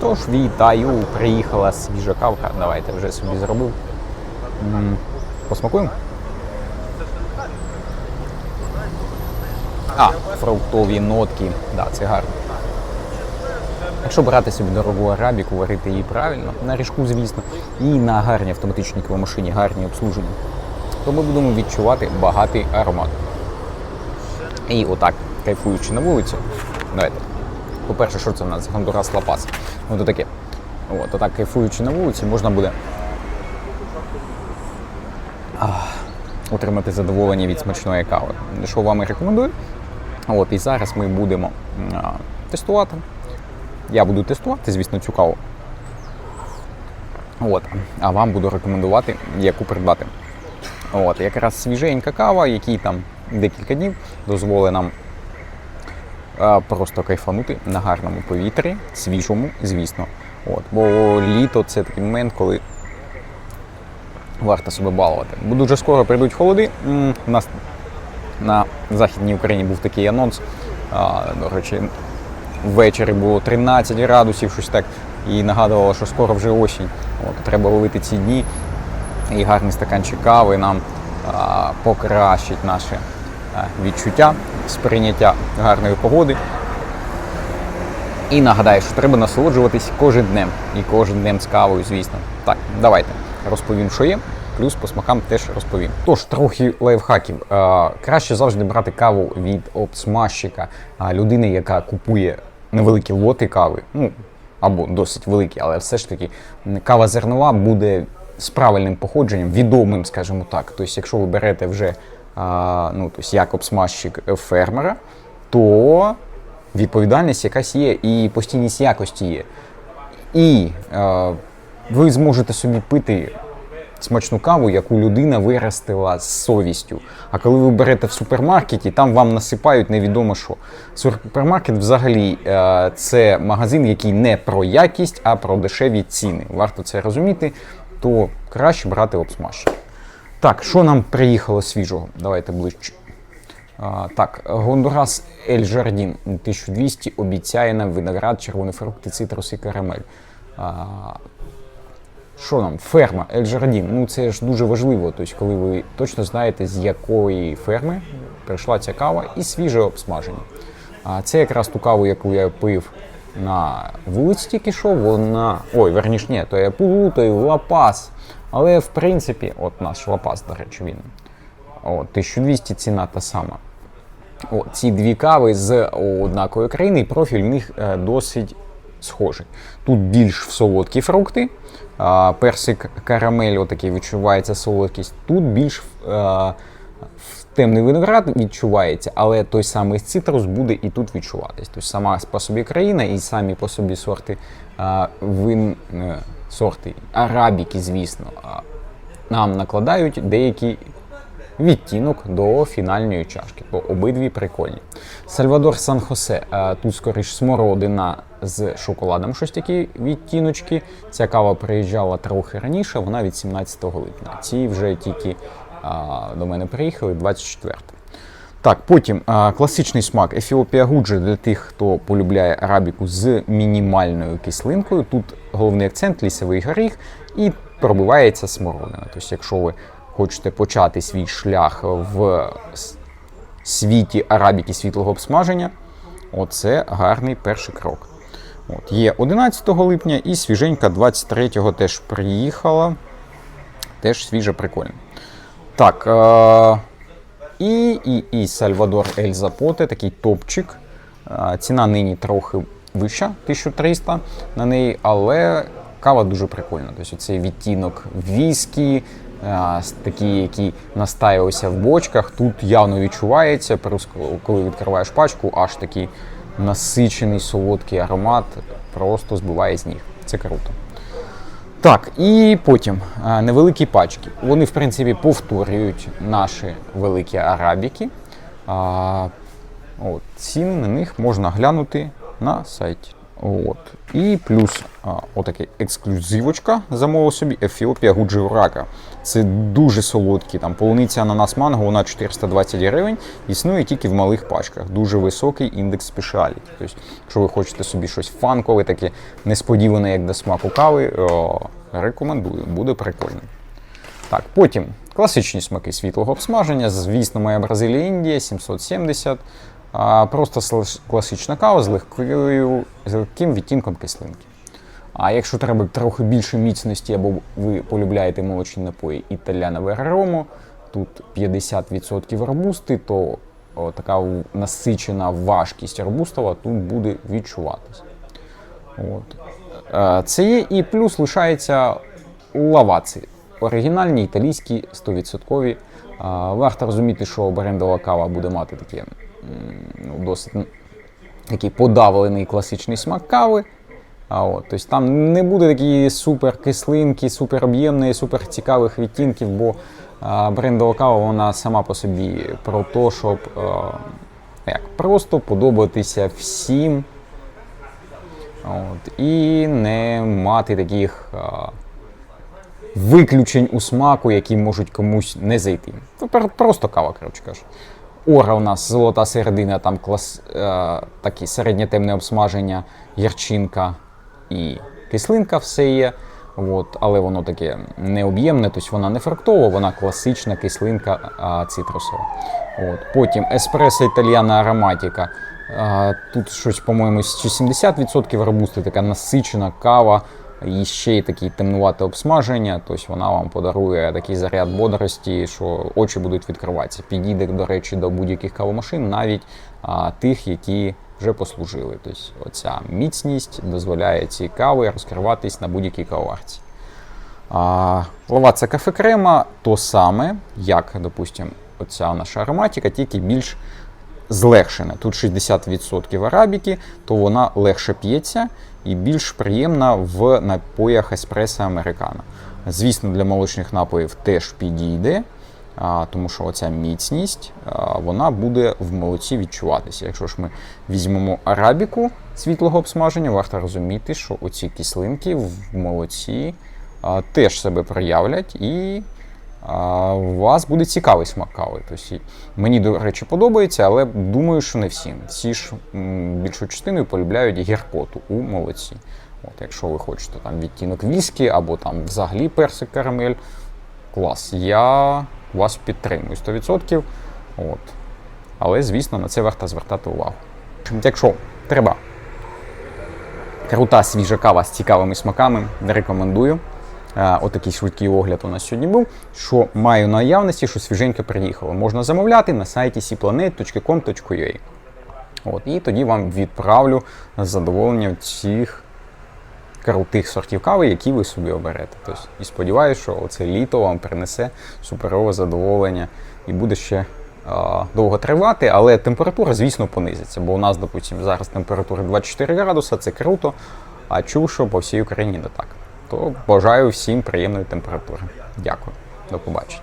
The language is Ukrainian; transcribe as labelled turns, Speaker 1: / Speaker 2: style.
Speaker 1: Тож вітаю, приїхала свіжа кавка. Давайте вже собі зробив. Посмакуємо? А, фруктові нотки. Да, це гарно. Якщо брати собі дорогу арабіку, варити її правильно, на ріжку, звісно, і на гарній автоматичній кавомашині, гарні обслуження, то ми будемо відчувати багатий аромат. І отак, кайфуючи на вулицю, давайте. По-перше, що це в нас? Гондурас Лапас. Ну то таке. От, отак кайфуючи на вулиці, можна буде ах, отримати задоволення від смачної кави. Що вам і рекомендую. От, і зараз ми будемо а, тестувати. Я буду тестувати, звісно, цю каву. От, а вам буду рекомендувати, яку придбати. От, якраз свіженька кава, який там декілька днів дозволить нам просто кайфанути на гарному повітрі, свіжому, звісно. От, бо літо це такий момент, коли варто себе балувати. Бо дуже скоро прийдуть холоди. У нас на Західній Україні був такий анонс. До речі, ввечері було 13 градусів, щось так, і нагадувало, що скоро вже осінь. От, треба ловити ці дні і гарний стаканчик кави нам а, покращить наше а, відчуття сприйняття гарної погоди. І нагадаю, що треба насолоджуватись кожен днем. І кожен днем з кавою, звісно. Так, давайте розповім, що є. Плюс по смакам теж розповім. Тож, трохи лайфхаків. Е, краще завжди брати каву від обсмажчика, а людини, яка купує невеликі лоти кави, ну або досить великі, але все ж таки кава зернова буде з правильним походженням, відомим, скажімо так. Тобто, якщо ви берете вже а, ну, тобто, як обсмажчик фермера, то відповідальність якась є і постійність якості є. І е, ви зможете собі пити смачну каву, яку людина виростила з совістю. А коли ви берете в супермаркеті, там вам насипають невідомо що. Супермаркет взагалі е, це магазин, який не про якість, а про дешеві ціни. Варто це розуміти, то краще брати обсмажчик. Так, що нам приїхало свіжого? Давайте ближче. А, так, Гондурас Ель Жардін 1200 обіцяє нам виноград, червоні фрукти, цитруси, карамель. А, що нам? Ферма Ель Жардін. Ну це ж дуже важливо. Тобто, коли ви точно знаєте, з якої ферми прийшла ця кава і свіже обсмаження. А це якраз ту каву, яку я пив на вулиці тільки що, вона. Ой, верніш, ні, то я плутаю, лапас. Але в принципі, от наш лапас, до речі, він. От, 1200 ціна та сама. О, ці дві кави з однакової країни, профіль в них е, досить схожий. Тут більш в солодкі фрукти, персик карамель, отакий відчувається солодкість. Тут більш е, в темний виноград відчувається, але той самий цитрус буде і тут відчуватись. Тобто сама по собі країна і самі по собі сорти а, вин, е, сорти арабіки, звісно, нам накладають деякі відтінок до фінальної чашки, бо обидві прикольні. Сальвадор Сан Хосе, е, тут скоріш смородина з шоколадом, щось такі відтіночки. Ця кава приїжджала трохи раніше, вона від 17 липня. Ці вже тільки а, до мене приїхали 24. Так, потім а, класичний смак Ефіопія Гуджі для тих, хто полюбляє арабіку з мінімальною кислинкою. Тут головний акцент лісовий горіх і пробивається смородина. Тобто, якщо ви хочете почати свій шлях в світі арабіки світлого обсмаження, оце гарний перший крок. От, є 11 липня і свіженька 23-го теж приїхала. Теж свіже, прикольно. Так. Е- і, і, і Сальвадор Ель Запоте, такий топчик. Ціна нині трохи вища, 1300 на неї, але кава дуже прикольна. Тобто цей відтінок віскі, с- такий, настаювався в бочках, тут явно відчувається. Плюс, коли відкриваєш пачку, аж такий насичений солодкий аромат просто збиває з ніг. Це круто. Так, і потім е, невеликі пачки. Вони, в принципі, повторюють наші великі арабіки. От, ціни на них можна глянути на сайті. От. І плюс а, отакий ексклюзивочка замовив собі Ефіопія Гуджеурака. Це дуже солодкі. Там полуниця ананас манго, вона 420 гривень. Існує тільки в малих пачках. Дуже високий індекс спешіаліті. Тобто, якщо ви хочете собі щось фанкове, таке несподіване, як до смаку кави, о, рекомендую, буде прикольно. Так, потім класичні смаки світлого обсмаження. Звісно, моя Бразилія Індія 770. А, просто класична кава з, легкою, з легким відтінком кислинки. А якщо треба трохи більше міцності, або ви полюбляєте молочні напої Італяна Веромо, тут 50% робусти, то о, така насичена важкість робустова тут буде відчуватися. От. Е, Це є і плюс лишається лаваци. Оригінальні італійські 100%. Е, Варто розуміти, що брендова кава буде мати таке досить такий подавлений класичний смак кави. А от, тобто там не буде такі супер кислинки, супер об'ємної, супер цікавих відтінків, бо а, брендова кава вона сама по собі про те, щоб а, як, просто подобатися всім. От, і не мати таких а, виключень у смаку, які можуть комусь не зайти. Ну, пер- Просто кава, коротше кажучи. Ора у нас золота середина, там клас, е, такі середнє темне обсмаження, гірчинка і кислинка все є. От, але воно таке необ'ємне, тобто вона не фруктова, вона класична кислинка а, цитрусова. От. Потім еспресо італіана ароматика. А, тут щось, по-моєму, 70% робусти, така насичена кава, і ще й таке темнувате обсмаження. Тобто вона вам подарує такий заряд бодрості, що очі будуть відкриватися. Підійде, до речі, до будь-яких кавомашин, навіть а, тих, які вже послужили. Тобто оця міцність дозволяє цій каві розкриватись на будь-якій кавоварці. А, Лаваца кафе крема то саме, як, допустимо, оця наша ароматика, тільки більш злегшена. Тут 60% арабіки, то вона легше п'ється і більш приємна в напоях еспресо американо. Звісно, для молочних напоїв теж підійде, тому що оця міцність вона буде в молоці відчуватися. Якщо ж ми візьмемо арабіку світлого обсмаження, варто розуміти, що оці кислинки в молоці теж себе проявлять і вас буде цікавий смак кави. Тобто, мені, до речі, подобається, але думаю, що не всім. Всі ж більшою частиною полюбляють гіркоту у молоці. От, якщо ви хочете там відтінок віскі або там взагалі персик карамель, клас. Я вас підтримую 100%. От. Але, звісно, на це варто звертати увагу. Якщо треба крута свіжа кава з цікавими смаками, рекомендую. Отакий швидкий огляд у нас сьогодні був. Що маю наявності, що свіженько приїхало. Можна замовляти на сайті cplanet.com.ua. От, і тоді вам відправлю з задоволенням цих крутих сортів кави, які ви собі оберете. Тобто, і сподіваюся, що це літо вам принесе суперове задоволення і буде ще е, довго тривати, але температура, звісно, понизиться. Бо у нас, допустимо, зараз температура 24 градуса, це круто. А чув, що по всій Україні не так. То бажаю всім приємної температури. Дякую. До побачення.